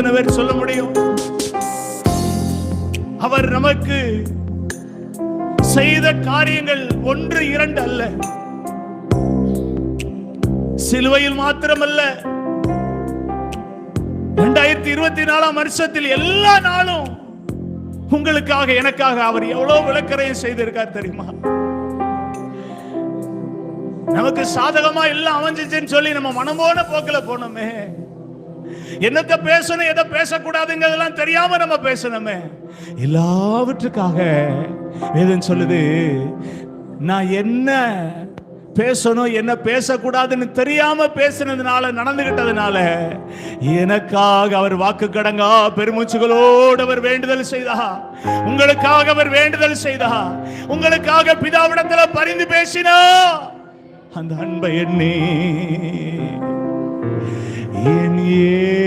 எத்தனை பேர் சொல்ல முடியும்? அவர் நமக்கு செய்த காரியங்கள் ஒன்று இரண்டு அல்ல. சிலுவையில் மாத்திரமல்ல. இரண்டாயிரத்தி இருபத்தி நாலாம் வருஷத்தில் எல்லா நாளும் உங்களுக்காக எனக்காக அவர் எவ்வளவு விளக்கரையும் செய்திருக்கார் தெரியுமா? நமக்கு சாதகமா எல்லாம் அமைஞ்சிச்சுன்னு சொல்லி நம்ம மனமோன போக்கில போனோமே. என்னத்த பேசணும் எதை பேசக்கூடாதுங்கிறதெல்லாம் தெரியாம நம்ம பேசணுமே. எல்லாவற்றுக்காக வேதன் சொல்லுது நான் என்ன பேசணும் என்ன பேசக்கூடாதுன்னு தெரியாம பேசினதுனால நடந்துகிட்டதுனால எனக்காக அவர் வாக்கு கடங்கா பெருமூச்சுகளோடு அவர் வேண்டுதல் செய்தா. உங்களுக்காக அவர் வேண்டுதல் செய்தா. உங்களுக்காக பிதாவிடத்துல பரிந்து பேசினா. அந்த அன்பை எண்ணி Yeah.